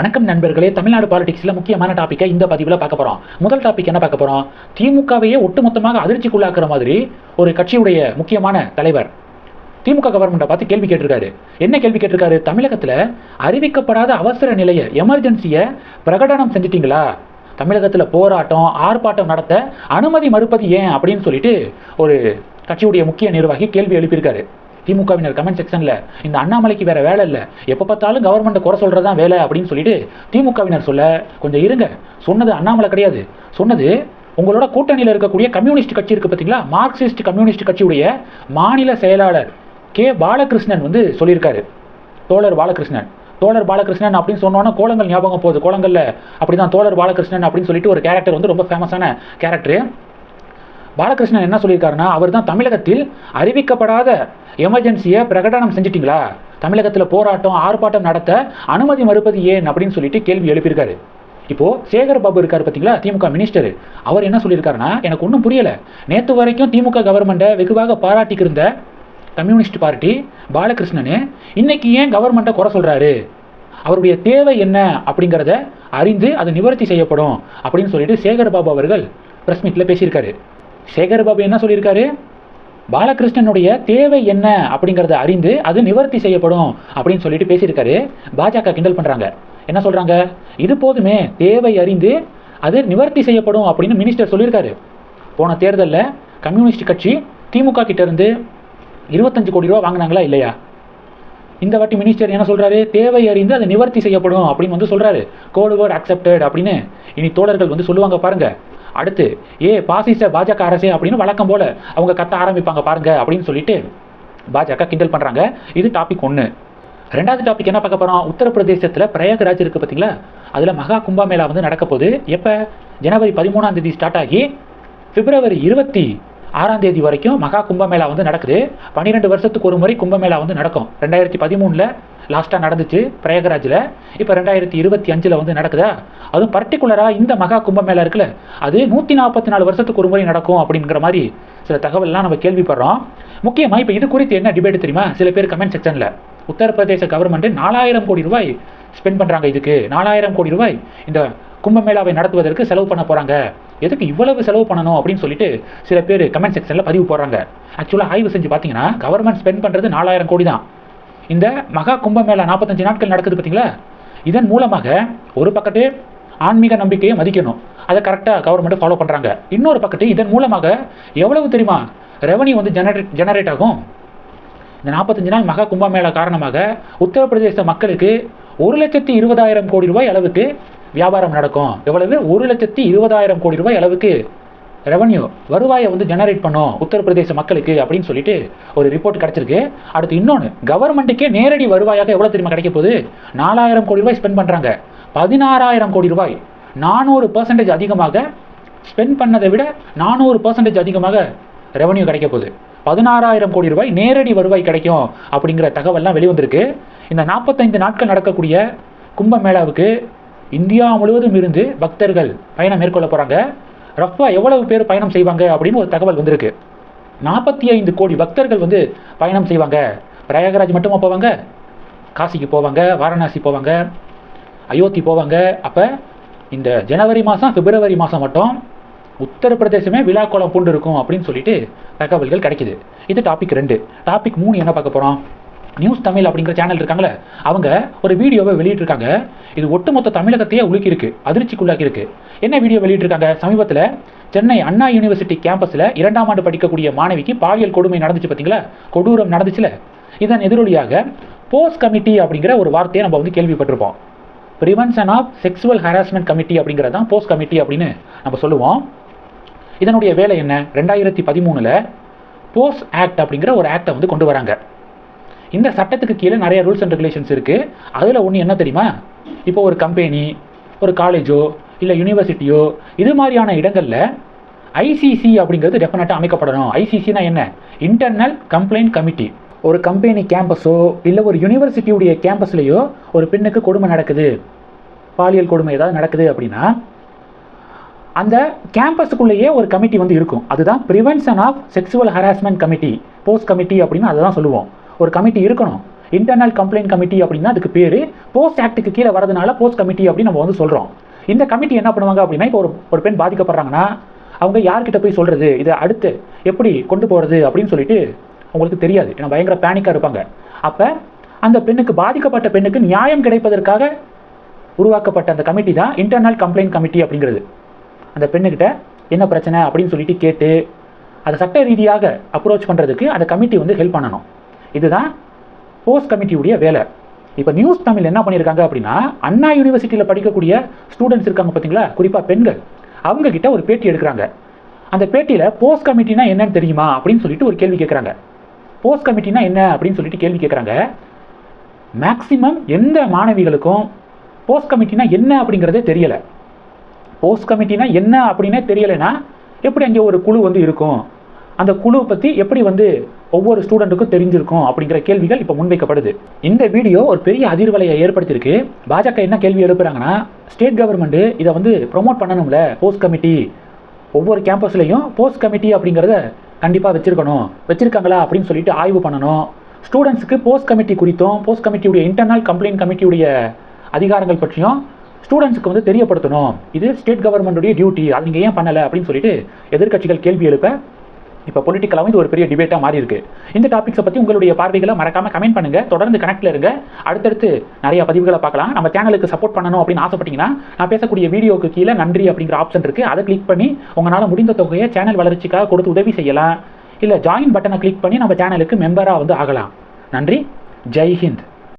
வணக்கம் நண்பர்களே தமிழ்நாடு பாலிடிக்ஸில் முக்கியமான டாப்பிக்கை இந்த பதிவில் பார்க்க போகிறோம் முதல் டாபிக் என்ன பார்க்க போகிறோம் திமுகவையே ஒட்டுமொத்தமாக அதிர்ச்சிக்குள்ளாக்குற மாதிரி ஒரு கட்சியுடைய முக்கியமான தலைவர் திமுக கவர்மெண்ட்டை பார்த்து கேள்வி கேட்டிருக்காரு. என்ன கேள்வி கேட்டிருக்காரு? தமிழகத்தில் அறிவிக்கப்படாத அவசர நிலையை எமர்ஜென்சியை பிரகடனம் செஞ்சிட்டிங்களா? தமிழகத்தில் போராட்டம் ஆர்ப்பாட்டம் நடத்த அனுமதி மறுப்பது ஏன் அப்படின்னு சொல்லிட்டு ஒரு கட்சியுடைய முக்கிய நிர்வாகி கேள்வி எழுப்பியிருக்காரு. திமுகவினர் கமெண்ட் செக்ஷனில் இந்த அண்ணாமலைக்கு வேற வேலை இல்லை. எப்போ பார்த்தாலும் கவர்மெண்ட்டை குறை சொல்கிறது தான் வேலை அப்படின்னு சொல்லிட்டு திமுகவினர் சொல்ல கொஞ்சம் இருங்க. சொன்னது அண்ணாமலை கிடையாது. சொன்னது உங்களோட கூட்டணியில் இருக்கக்கூடிய கம்யூனிஸ்ட் கட்சி இருக்கு பார்த்தீங்களா? மார்க்சிஸ்ட் கம்யூனிஸ்ட் கட்சியுடைய மாநில செயலாளர் கே பாலகிருஷ்ணன் வந்து சொல்லியிருக்காரு. தோழர் பாலகிருஷ்ணன். தோழர் பாலகிருஷ்ணன் அப்படின்னு சொன்னோன்னா கோலங்கள் ஞாபகம் போகுது. கோலங்களில் அப்படி தான் தோழர் பாலகிருஷ்ணன் அப்படின்னு சொல்லிட்டு ஒரு கேரக்டர் வந்து ரொம்ப ஃபேமஸான கேரக்டர் பாலகிருஷ்ணன் என்ன சொல்லியிருக்காருன்னா அவர் தான் தமிழகத்தில் அறிவிக்கப்படாத எமர்ஜென்சியை பிரகடனம் செஞ்சிட்டிங்களா? தமிழகத்தில் போராட்டம் ஆர்ப்பாட்டம் நடத்த அனுமதி மறுப்பது ஏன் அப்படின்னு சொல்லிட்டு கேள்வி எழுப்பியிருக்காரு. இப்போது சேகர் பாபு இருக்கார் பார்த்தீங்களா திமுக மினிஸ்டர் அவர் என்ன சொல்லியிருக்காருன்னா எனக்கு ஒன்றும் புரியலை. நேற்று வரைக்கும் திமுக கவர்மெண்ட்டை வெகுவாக பாராட்டிக்கிருந்த கம்யூனிஸ்ட் பார்ட்டி பாலகிருஷ்ணனு இன்னைக்கு ஏன் கவர்மெண்ட்டை குறை சொல்கிறாரு அவருடைய தேவை என்ன அப்படிங்கிறத அறிந்து அது நிவர்த்தி செய்யப்படும் அப்படின்னு சொல்லிட்டு சேகர் பாபு அவர்கள் ப்ரெஸ் மீட்டில் பேசியிருக்காரு. சேகர் பாபு என்ன சொல்லியிருக்காரு? பாலகிருஷ்ணனுடைய தேவை என்ன அப்படிங்கிறத அறிந்து அது நிவர்த்தி செய்யப்படும் அப்படின்னு சொல்லிட்டு பேசியிருக்காரு. பாஜக கிண்டல் பண்ணுறாங்க என்ன சொல்கிறாங்க இது போதுமே தேவை அறிந்து அது நிவர்த்தி செய்யப்படும் அப்படின்னு மினிஸ்டர் சொல்லியிருக்காரு. போன தேர்தலில் கம்யூனிஸ்ட் கட்சி திமுக கிட்டேருந்து இருபத்தஞ்சு கோடி ரூபா வாங்கினாங்களா இல்லையா? இந்த வாட்டி மினிஸ்டர் என்ன சொல்கிறாரு தேவை அறிந்து அது நிவர்த்தி செய்யப்படும் அப்படின்னு வந்து சொல்கிறாரு கோடு வேர்டு அக்செப்டட் அப்படின்னு இனி தோழர்கள் வந்து சொல்லுவாங்க பாருங்கள் அடுத்து ஏ பாசிச பாஜக அரசே அப்படின்னு வழக்கம் போல அவங்க கத்த ஆரம்பிப்பாங்க பாருங்க அப்படின்னு சொல்லிட்டு பாஜக கிண்டல் பண்ணுறாங்க இது டாபிக் ஒன்று ரெண்டாவது டாபிக் என்ன பார்க்க போகிறோம் உத்தரப்பிரதேசத்தில் பிரயாகராஜ் இருக்குது பார்த்தீங்களா? அதில் மகா கும்பமேளா வந்து நடக்க போகுது. எப்போ? ஜனவரி பதிமூணாம் தேதி ஸ்டார்ட் ஆகி பிப்ரவரி இருபத்தி ஆறாம் தேதி வரைக்கும் மகா கும்பமேளா வந்து நடக்குது. பன்னிரெண்டு வருஷத்துக்கு ஒரு முறை கும்பமேளா வந்து நடக்கும். ரெண்டாயிரத்தி பதிமூணில் லாஸ்ட்டாக நடந்துச்சு பிரயாகராஜில். இப்போ ரெண்டாயிரத்தி இருபத்தி அஞ்சில் வந்து நடக்குதா? அதுவும் பர்டிகுலராக இந்த மகா கும்பமேளா இருக்குல்ல அது நூற்றி நாற்பத்தி நாலு வருஷத்துக்கு ஒரு முறை நடக்கும் அப்படிங்கிற மாதிரி சில தகவல்லாம் நம்ம கேள்விப்படுறோம். முக்கியமாக இப்போ இது குறித்து என்ன டிபேட் தெரியுமா? சில பேர் கமெண்ட் செக்ஷனில் உத்தரப்பிரதேச கவர்மெண்ட் நாலாயிரம் கோடி ரூபாய் ஸ்பெண்ட் பண்ணுறாங்க இதுக்கு. நாலாயிரம் கோடி ரூபாய் இந்த கும்பமேளாவை நடத்துவதற்கு செலவு பண்ண போகிறாங்க எதுக்கு இவ்வளவு செலவு பண்ணணும் அப்படின்னு சொல்லிட்டு சில பேர் கமெண்ட் செக்ஷனில் பதிவு போடுறாங்க. ஆக்சுவலாக ஆய்வு செஞ்சு பார்த்தீங்கன்னா கவர்மெண்ட் ஸ்பெண்ட் பண்ணுறது நாலாயிரம் கோடி தான். இந்த மகா கும்பமேளா நாற்பத்தஞ்சு நாட்கள் நடக்குது பார்த்தீங்களா இதன் மூலமாக ஒரு பக்கத்து ஆன்மீக நம்பிக்கையை மதிக்கணும். அதை கரெக்டாக கவர்மெண்ட் ஃபாலோ பண்ணுறாங்க இன்னொரு பக்கத்து இதன் மூலமாக எவ்வளவு தெரியுமா? ரெவன்யூ வந்து ஜெனரேட் ஜெனரேட் ஆகும். இந்த நாற்பத்தஞ்சு நாள் மகா கும்பமேளா காரணமாக உத்தரப்பிரதேச மக்களுக்கு ஒரு லட்சத்தி இருபதாயிரம் கோடி ரூபாய் அளவுக்கு வியாபாரம் நடக்கும். எவ்வளவு? ஒரு லட்சத்தி இருபதாயிரம் கோடி ரூபாய் அளவுக்கு ரெவன்யூ வருவாயை வந்து ஜெனரேட் பண்ணும். உத்தரப்பிரதேச மக்களுக்கு அப்படின்னு சொல்லிட்டு ஒரு ரிப்போர்ட் கிடைச்சிருக்கு. அடுத்து இன்னொன்று கவர்மெண்ட்டுக்கே நேரடி வருவாயாக எவ்வளோ தெரியுமா கிடைக்க போகுது? நாலாயிரம் கோடி ரூபாய் ஸ்பெண்ட் பண்ணுறாங்க பதினாறாயிரம் கோடி ரூபாய். நானூறு பர்சன்டேஜ் அதிகமாக ஸ்பெண்ட் பண்ணதை விட நானூறு பர்சன்டேஜ் அதிகமாக ரெவன்யூ கிடைக்க போகுது. பதினாறாயிரம் கோடி ரூபாய் நேரடி வருவாய் கிடைக்கும் அப்படிங்கிற தகவல்லாம் வெளிவந்திருக்கு. இந்த நாற்பத்தைந்து நாட்கள் நடக்கக்கூடிய கும்பமேளாவுக்கு இந்தியா முழுவதும் இருந்து பக்தர்கள் பயணம் மேற்கொள்ள போகிறாங்க ரஃபா எவ்வளவு பேர் பயணம் செய்வாங்க அப்படின்னு ஒரு தகவல் வந்திருக்கு. நாற்பத்தி ஐந்து கோடி பக்தர்கள் வந்து பயணம் செய்வாங்க. பிரயாகராஜ் மட்டுமா போவாங்க? காசிக்கு போவாங்க வாரணாசி போவாங்க அயோத்தி போவாங்க. அப்போ இந்த ஜனவரி மாதம் பிப்ரவரி மாதம் மட்டும் உத்தரப்பிரதேசமே விழாக்கோலம் பூண்டு இருக்கும் அப்படின்னு சொல்லிட்டு தகவல்கள் கிடைக்குது. இது டாபிக் ரெண்டு. டாபிக் மூணு என்ன பார்க்க போகிறோம் நியூஸ் தமிழ் அப்படிங்கிற சேனல் இருக்காங்களே அவங்க ஒரு வீடியோவை வெளியிட்டிருக்காங்க. இது ஒட்டுமொத்த தமிழகத்தையே உலுக்கியிருக்கு அதிர்ச்சிக்குள்ளாக்கியிருக்கு. என்ன வீடியோ வெளியிட்டிருக்காங்க? சமீபத்தில் சென்னை அண்ணா யூனிவர்சிட்டி கேம்பஸில் இரண்டாம் ஆண்டு படிக்கக்கூடிய மாணவிக்கு பாலியல் கொடுமை நடந்துச்சு பார்த்தீங்களா கொடூரம் நடந்துச்சுல? இதன் எதிரொலியாக போஸ்ட் கமிட்டி அப்படிங்கிற ஒரு வார்த்தையை நம்ம வந்து கேள்விப்பட்டிருப்போம். Prevention of sexual harassment committee அப்படிங்கிறது தான் போஸ்ட் கமிட்டி அப்படின்னு நம்ம சொல்லுவோம். இதனுடைய வேலை என்ன? ரெண்டாயிரத்தி பதிமூணில் போஸ்ட் ஆக்ட் அப்படிங்கிற ஒரு ஆக்டை வந்து கொண்டு வராங்க. இந்த சட்டத்துக்கு கீழே நிறைய ரூல்ஸ் அண்ட் ரெகுலேஷன்ஸ் இருக்குது அதில் ஒன்று என்ன தெரியுமா? இப்போ ஒரு கம்பெனி ஒரு காலேஜோ இல்லை யூனிவர்சிட்டியோ இது மாதிரியான இடங்களில் ஐசிசி அப்படிங்கிறது டெஃபினட்டாக அமைக்கப்படணும். ஐசிசினா என்ன? இன்டர்னல் கம்ப்ளைண்ட் கமிட்டி ஒரு கம்பெனி கேம்பஸோ இல்லை ஒரு யூனிவர்சிட்டியுடைய கேம்பஸ்லேயோ ஒரு பெண்ணுக்கு கொடுமை நடக்குது. பாலியல் கொடுமை ஏதாவது நடக்குது அப்படின்னா அந்த கேம்பஸுக்குள்ளேயே ஒரு கமிட்டி வந்து இருக்கும். அதுதான் prevention of sexual harassment committee POSH committee அப்படின்னு அதை தான் சொல்லுவோம். ஒரு கமிட்டி இருக்கணும். இன்டர்னல் கம்ப்ளைண்ட் கமிட்டி அப்படின்னா அதுக்கு பேர் போஸ்ட் ஆக்ட்டுக்கு கீழே வரதுனால போஸ்ட் கமிட்டி அப்படின்னு நம்ம வந்து சொல்கிறோம் இந்த கமிட்டி என்ன பண்ணுவாங்க அப்படின்னா இப்போ ஒரு ஒரு பெண் பாதிக்கப்படுறாங்கன்னா அவங்க யார்கிட்ட போய் சொல்கிறது இதை அடுத்து எப்படி கொண்டு போகிறது அப்படின்னு சொல்லிட்டு அவங்களுக்கு தெரியாது. ஏன்னா பயங்கர பேனிக்காக இருப்பாங்க. அப்போ அந்த பெண்ணுக்கு பாதிக்கப்பட்ட பெண்ணுக்கு நியாயம் கிடைப்பதற்காக உருவாக்கப்பட்ட அந்த கமிட்டி தான் இன்டர்னல் கம்ப்ளைண்ட் கமிட்டி அப்படிங்கிறது. அந்த பெண்ணுக்கிட்ட என்ன பிரச்சனை அப்படின்னு சொல்லிட்டு கேட்டு அதை சட்ட ரீதியாக அப்ரோச் பண்ணுறதுக்கு அந்த கமிட்டி வந்து ஹெல்ப் பண்ணணும். இதுதான் போஸ்ட் கமிட்டியுடைய வேலை. இப்போ நியூஸ் தமிழ் என்ன பண்ணியிருக்காங்க அப்படின்னா அண்ணா யூனிவர்சிட்டியில் படிக்கக்கூடிய ஸ்டூடெண்ட்ஸ் இருக்காங்க பார்த்தீங்களா குறிப்பாக பெண்கள். அவங்கக்கிட்ட ஒரு பேட்டி எடுக்கிறாங்க. அந்த பேட்டியில் போஸ்ட் கமிட்டினா என்னன்னு தெரியுமா அப்படின்னு சொல்லிட்டு ஒரு கேள்வி கேட்குறாங்க போஸ்ட் கமிட்டினா என்ன அப்படின்னு சொல்லிட்டு கேள்வி கேட்குறாங்க மேக்ஸிமம் எந்த மாணவிகளுக்கும் போஸ்ட் கமிட்டினா என்ன அப்படிங்கிறதே தெரியலை. போஸ்ட் கமிட்டினா என்ன அப்படின்னே தெரியலைன்னா எப்படி அங்கே ஒரு குழு வந்து இருக்கும்? அந்த குழு பற்றி எப்படி வந்து ஒவ்வொரு ஸ்டூடெண்ட்டுக்கும் தெரிஞ்சிருக்கும் அப்படிங்கிற கேள்விகள் இப்போ முன்வைக்கப்படுது. இந்த வீடியோ ஒரு பெரிய அதிர்வலையை ஏற்படுத்தியிருக்கு. பாஜக என்ன கேள்வி எழுப்புறாங்கன்னா ஸ்டேட் கவர்மெண்ட்டு இதை வந்து ப்ரொமோட் பண்ணணும்ல போஸ்ட் கமிட்டி ஒவ்வொரு கேம்பஸ்லையும் போஸ்ட் கமிட்டி அப்படிங்கிறத கண்டிப்பாக வச்சுருக்கணும். வச்சுருக்காங்களா அப்படின்னு சொல்லிட்டு ஆய்வு பண்ணணும். ஸ்டூடெண்ட்ஸுக்கு போஸ்ட் கமிட்டி குறித்தும் போஸ்ட் கமிட்டியுடைய இன்டர்னல் கம்ப்ளைண்ட் கமிட்டியுடைய அதிகாரங்கள் பற்றியும் ஸ்டூடெண்ட்ஸுக்கு வந்து தெரியப்படுத்தணும். இது ஸ்டேட் கவர்மெண்ட்டுடைய டியூட்டி அது நீங்கள் ஏன் பண்ணலை அப்படின்னு சொல்லிட்டு எதிர்க்கட்சிகள் கேள்வி எழுப்ப இப்போ பொலிட்டிக்கலாகவும் இது ஒரு பெரிய டிபேட்டாக மாறி இருக்கு. இந்த டாபிக்ஸை பற்றி உங்களுடைய பார்வைகளை மறக்காம கமெண்ட் பண்ணுங்கள் தொடர்ந்து கனெக்டில் இருங்க. அடுத்தடுத்து நிறைய பதிவுகளை பார்க்கலாம். நம்ம சேனலுக்கு சப்போர்ட் பண்ணணும் அப்படின்னு ஆசைப்பட்டீங்கன்னா நான் பேசக்கூடிய வீடியோக்கு கீழே நன்றி அப்படிங்கிற ஆப்ஷன் இருக்குது அதை கிளிக் பண்ணி உங்களால் முடிந்த தொகையை சேனல் வளர்ச்சிக்காக கொடுத்து உதவி செய்யலாம். இல்லை ஜாயின் பட்டனை கிளிக் பண்ணி நம்ம சேனலுக்கு மெம்பராக வந்து ஆகலாம். நன்றி. ஜெய் ஹிந்த்.